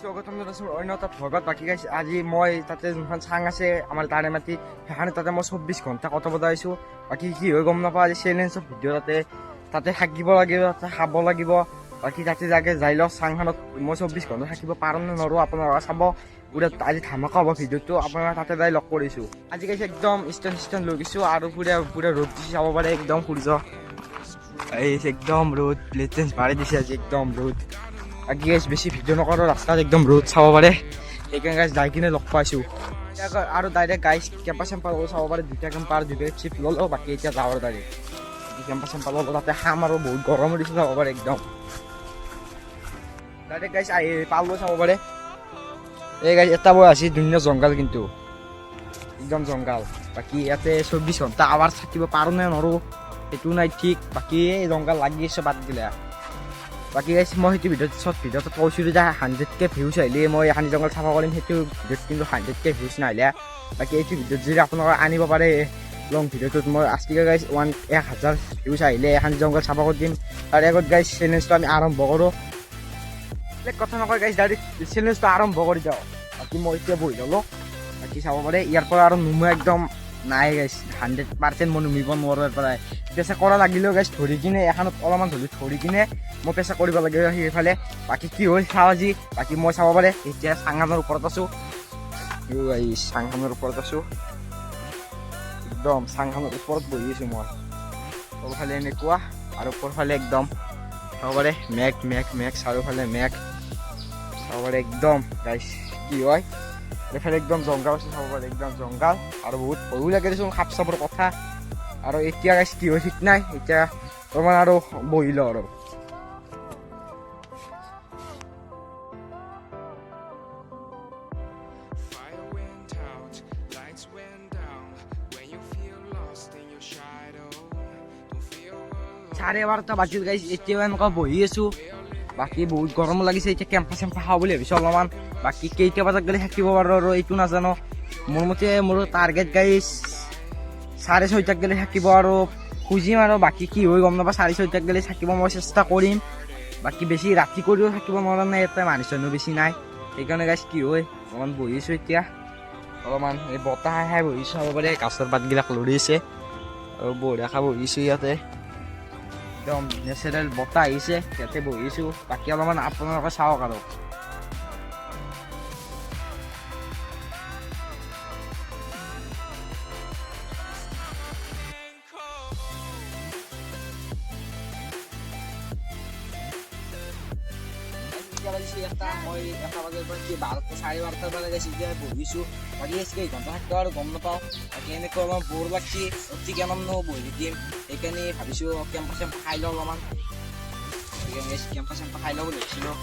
স্বাগতম জনাইছোঁ অন্য এটা ভগত। বাকী গাইছে আজি মই তাতে যোনখন চাং আছে, আমাৰ তাৰে মাটি সেইখন তাতে মই চৌব্বিছ ঘণ্টা কথা বজাইছোঁ। বাকী কি হয় গম নাপাওঁ, আজি চেলেঞ্জৰ ভিডিঅ' তাতে তাতে থাকিব লাগিব, তাতে খাব লাগিব। বাকী তাতে যাগে যাই লওঁ চাংখনত মই চৌব্বিছ ঘণ্টা থাকিব পাৰোঁ নে নোৱাৰোঁ আপোনালোকে চাব। পুৰা আজি ধামাকা হ'ব ভিডিঅ'টো, আপোনাৰ তাতে যাই লগ কৰিছোঁ। আজি গাইছে একদম ষ্টেণ্ড ষ্টেণ্ড লৈ গৈছোঁ আৰু পুৰা পুৰা ৰ'দ দিছে, চাব পাৰে, একদম সূৰ্য। এই, একদম ৰ'দ লেটেঞ্চ মাৰি দিছে আজি, একদম ৰ'দ। বাকী গাইছ বেছি ভিডিঅ' নকৰোঁ ৰাস্তাত একদম ৰ'দ চাব পাৰে। সেইকাৰণে গাইছ যাই কিনে লগ পাইছোঁ। আৰু ডাইৰেক্ট গাইছ কেম্পাছ চেম্পাছ চাব পাৰে দুটা কেম্পাৰ দুটা চিপ ল'লোঁ বাকী এতিয়া যাওঁ ডাইৰেক্ট কেম্পাছ চেম্পাছ ল'লোঁ তাতে খাম আৰু, বহুত গৰম দিছে, চাব পাৰে একদম। ডাইৰেক্ট গাইছ আহি পালোঁ চাব পাৰে। এই গাইছ এটা বৈ আছে ধুনীয়া জংঘল কিন্তু। একদম জংঘল। বাকী ইয়াতে চৌব্বিছ ঘণ্টা আৱাৰ থাকিব পাৰোঁ নে নোৱাৰোঁ, সেইটো নাই ঠিক। বাকী এই জংঘল লাগি আছে বাদ দিলে। বাকী গাইছ মই সেইটো ভিডিঅ'ত চব ভিডিঅ'ত কৈছিলোঁ যে হাণ্ড্ৰেডকে ভিউজ আহিলে, মই এখন জংঘল চাফা কৰিম সেইটো ভিডিঅ'ত কিন্তু হাণ্ড্ৰেডকে ভিউজ নাহিলে। বাকী এইটো ভিডিঅ'ত যদি আপোনালোকে আনিব পাৰে লং ভিডিঅ'টোত মই আষ্টিকা গাইছ ওৱান এক হাজাৰ ভিউজ আহিলে এখন জংঘল চাফা কৰি দিম। তাৰ আগত গাইছ চেলেঞ্জটো আমি আৰম্ভ কৰোঁ। বেলেগ কথা নকয় গাইছ ডাইৰেক্ট চেলেঞ্জটো আৰম্ভ কৰি দিওঁ বাকী মই এতিয়া বহি ল'লোঁ। বাকী চাব পাৰে, ইয়াৰ পৰা আৰু নুমা একদম নাই গাইছ হাণ্ড্ৰেড পাৰ্চেণ্ট মই নুমিব নোৱাৰোঁ পৰাই। পেচা কৰা লাগিলেও গাইছ ধৰি কিনে এখনত অলপমান ধৰি ধৰি কিনে মই পেচা কৰিব লাগে সেইফালে। বাকী কি হ'ল চাওঁ আজি, বাকী মই চাব পাৰে, এতিয়া চাংখানৰ ওপৰত আছোঁ। চাংখানৰ ওপৰত আছোঁ। একদম চাংখানৰ ওপৰত বহি আছোঁ মই। তলফালে এনেকুৱা, আৰু ওপৰফালে একদম, চাব পাৰে, মেঘ মেঘ মেঘ, চাৰিওফালে মেঘ। চাব পাৰে একদম গাইছ কি হয়? এইফালে একদম জংঘল আছে চাব পাৰে একদম জংঘল আৰু বহুত ভয়ো লাগে দেচোন সাপ চাপৰ কথা। আৰু এতিয়া গাইছ কি হয় ঠিক নাই? এতিয়া অলপমান আৰু বহি লওঁ আৰু। Fire went out, lights went down. When you feel lost in your shadow, don't feel alone. চাৰে বাৰটা বাজিল গাইছ এতিয়াও এনেকুৱা বহি আছোঁ। বাকী বহুত গৰম লাগিছে এতিয়া কেম্পা চেম্পা খাওঁ বুলি ভাবিছোঁ অলপমান। বাকী কেইটা বজাত গ'লে থাকিব পাৰোঁ আৰু, এইটো নাজানো। মোৰ মতে মোৰ টাৰ্গেট গাইছ চাৰে ছয়টাত গ'লে থাকিব আৰু। খুজিম আৰু বাকী কি হয় গম নাপাওঁ, চাৰে ছয়টাত গ'লে থাকিব মই চেষ্টা কৰিম। বাকী বেছি ৰাতি কৰিও থাকিব নোৱাৰা নাই, ইয়াতে মানুহ চানুহ বেছি নাই। সেইকাৰণে গাইছ কি হয় অলপমান বহিছোঁ এতিয়া। অলপমান এই বতাহ খাই বহিছোঁ চাব পাৰে, গছৰ পাতবিলাক লৰি আছে। আৰু বঢ়িয়া খাই বহিছোঁ ইয়াতে। একদম নেচাৰেল বতাহ আহিছে, ইয়াতে বহিছোঁ বাকী অলপমান আপোনালোকে চাওক আৰু। কি বাৰটা চাৰে বাৰটাৰ পৰা গৈছে এতিয়া বহিছোঁ বাকী আজকে ঘণ্টা থাকিব আৰু গম নাপাওঁ এনেকৈ অলপমান বৰ লাগছি অতি কিমান নো বহি থাকিম সেইকাৰণে ভাবিছোঁ কেম্পা চেম্পা খাই লওঁ অলপমান সেইকাৰণে কেম্পা চেম্পা খাই লওঁ বুলি ভাবিছিলোঁ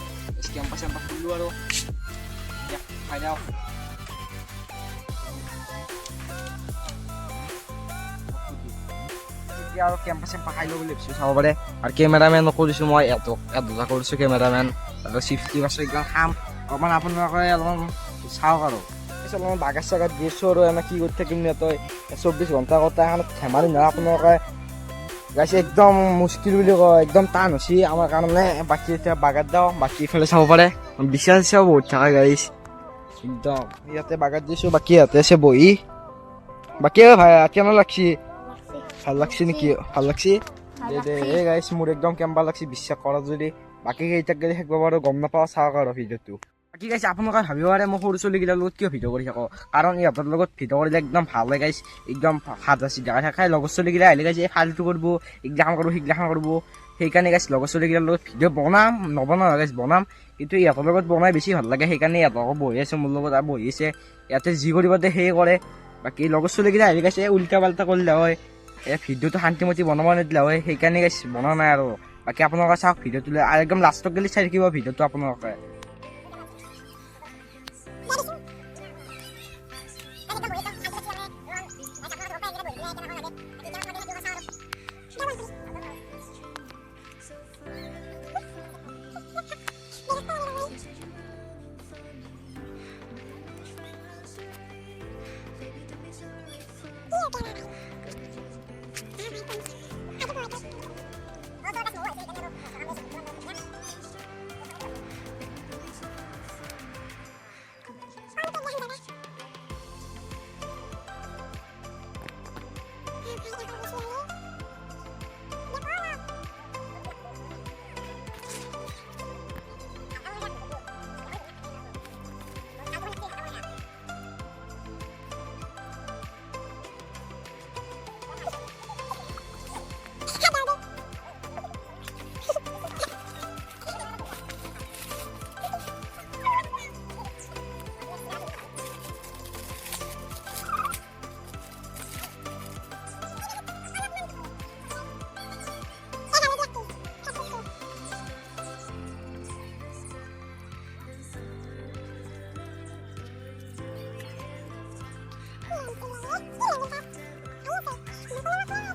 কেম্পা চেম্পা খুলিলোঁ আৰু খাই এতিয়া আৰু কেম্পা চেম্পা খাই লওঁ বুলি ভাবিছোঁ চাব পাৰে আৰু কেমেৰামেনো কৰিছোঁ মই দুটা কৰিছোঁ কেমেৰামেন আৰু চিফটি আছোঁ একদম খাম অলপমান আপোনালোকে অলপমান চাওক আৰু। তাৰপিছত অলপমান বাগাৰ চাগাৰ দি আছোঁ আৰু এনে কি কৰি থাকিম সিহঁতই চৌব্বিছ ঘণ্টা কথা এখন ধেমালি নহয় আপোনালোকে। গাইছে একদম মুস্কিল বুলি কয় একদম টান হৈছে। আমাৰ কাৰণে বাকী এতিয়া বাগাত যাওঁ বাকী ইফালে চাব পাৰে। বিচা চিচাও বহুত থাকে গাইছ একদম। ইয়াতে বাগাত দিছোঁ বাকী ইয়াতে আছে বহি। বাকী ভাই কেনে লাগছি? ভালো লাগছি নেকি? ভালো লাগছি? দে দে। এই গাইছ মোৰ একদম কেম্বা লাগছি বিশ্বাস কৰা যদি বাকী কেইটাক গেলি থাকিব পাৰোঁ গম নাপাওঁ চাওক আৰু ভিডিঅ'টো। বাকী গাইছে আপোনালোকে ভাবিব পাৰে মই সৰু ছোৱালীকেইটাৰ লগত কিয় ভিডিঅ' কৰি থাকোঁ? কাৰণ ইহঁতৰ লগত ভিডিঅ' কৰিলে একদম ভাল গাইছ একদম সাজা চিধা থাকে। লগৰ ছোৱালীকেইটা আহিলে গাইছে এই ফাল্টু কৰিব এইগিলাখান কৰিব সিগিলাখান কৰিব সেইকাৰণে গাইছ লগৰ ছোৱালীকেইটাৰ লগত ভিডিঅ' বনাম নবনাওঁ গাইছ বনাম। কিন্তু ইহঁতৰ লগত বনাই বেছি ভাল লাগে সেইকাৰণে ইহঁতকো বহি আছে মোৰ লগত আৰু বহি আছে। ইয়াতে যি কৰিব দিয়ে সেয়ে কৰে। বাকী লগৰ ছোৱালীকেইটা আহি গাইছে উল্টা পাল্টা কৰিলে হয়। এই ভিডিঅ'টো শান্তিমতি বনাব নিদিলে হয়। সেইকাৰণে গাইছ বনোৱা নাই আৰু। বাকী আপোনালোকে চাওক ভিডিঅ'টো আৰু একদম লাষ্টত গ'লে চাই থাকিব ভিডিঅ'টো আপোনালোকে। 一元面包还有给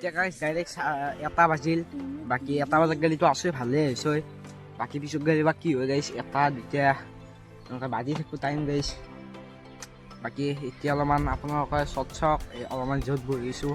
এতিয়া গাইছ ডাইৰেক্ট এটা বাজিল। বাকী এটা বজাত গেলিতো আছে ভালেই হৈছে বাকী পিছত গেলি বা কি হয় গাইছ এটা, দুটা, এনেকৈ বাজি থাকোঁ টাইম গাইছ বাকী এতিয়া অলপমান আপোনালোকে চট চক এই অলপমান য'ত বহিছোঁ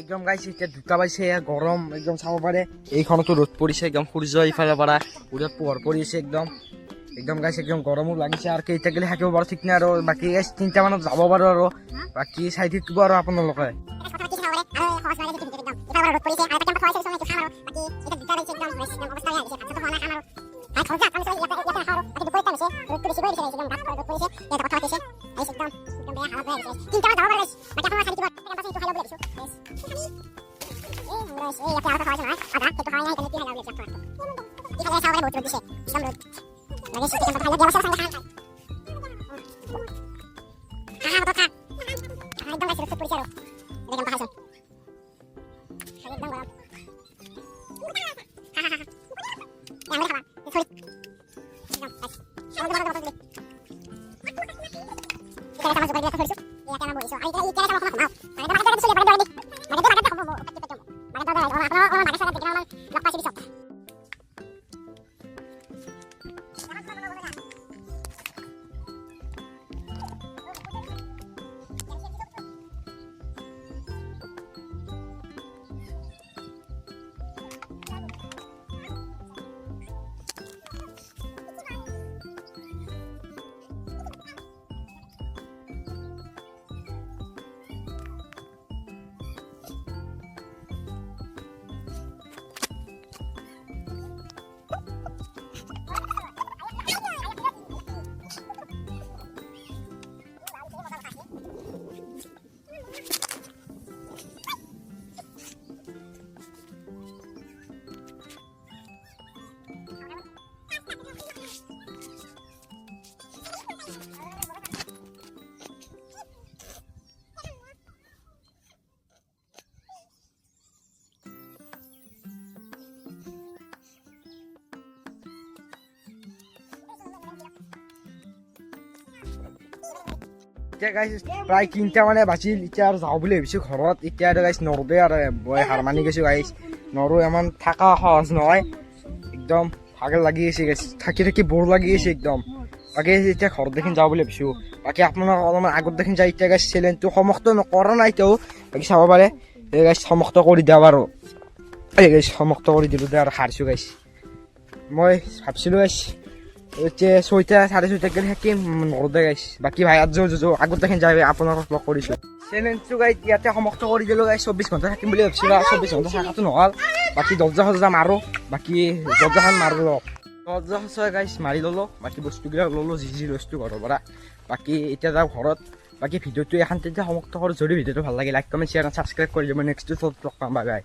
একদম গাইছ এতিয়া দুটা পাইছে গৰম, একদম চাব পাৰে। এইখনতো ৰ'দ পৰিছে, একদম সূৰ্য ইফালে পৰা, পুৰা পোহৰ পৰিছে একদম। একদম গাইছ একদম গৰমো লাগিছে আৰু কেইটা গেলি থাকিব পাৰো ঠিক নাই আৰু। বাকী গাইছ তিনিটা মানত যাব পাৰো আৰু। বাকী চাই থাকিব আৰু আপোনালোকে এতিয়া গাইছ প্ৰায় তিনিটা মানে বাচিল এতিয়া আৰু যাওঁ বুলি ভাবিছোঁ ঘৰত। এতিয়া আৰু গাইছ নৰদে আৰু মই হাৰ মানি গৈছোঁ গাইছ নৰো ইমান থকা সহজ নহয়। একদম ভাগৰ লাগি আছে গাইছ থাকি থাকি বৰ লাগি আছে একদম। বাকী এতিয়া ঘৰত দেখোন যাওঁ বুলি ভাবিছোঁ। বাকী আপোনালোক অলপমান আগত দেখোন যায় এতিয়া গাইছ চেলেঞ্জটো সমাপ্ত নকৰা নাই এতিয়াও। বাকী চাব পাৰে। এই গাইছ সমাপ্ত কৰি দিয়া বাৰু এই গাইছ সমাপ্ত কৰি দিলোঁ দে আৰু হাৰিছোঁ গাইছ মই ভাবছিলোঁ গাইছ এতিয়া ছয়টা চাৰে ছয়টা গেলে থাকিম নৰদে গাইছ। বাকী ভাই আজ যো আগত দেখোন যাই আপোনালোকক লগ কৰিছোঁ। চেলেঞ্জটো গাইছ ইয়াতে সমাপ্ত কৰি দিলোঁ গাইছ চৌব্বিছ ঘণ্টা থাকিম বুলি ভাবিছিলোঁ আৰু চৌব্বিছ ঘণ্টা থকাটো নহ'ল। বাকী দৰ্জা সজা মাৰোঁ, বাকী দৰ্জাখন মাৰিলোঁ দৰ্জা সজা গাইছ, মাৰি ল'লোঁ, বাকী বস্তুবিলাক ল'লোঁ, যি যি বস্তু ঘৰৰ পৰা। বাকী এতিয়া যাওঁ ঘৰত। বাকী ভিডিঅ'টো এখন তেতিয়া সমাপ্ত কৰোঁ, যদি ভিডিঅ'টো ভালো লাগে লাইক কমেণ্ট শ্বেয়াৰ ছাবস্ক্ৰাইব কৰি দিব। নেক্সট লগ পাম বাই বাই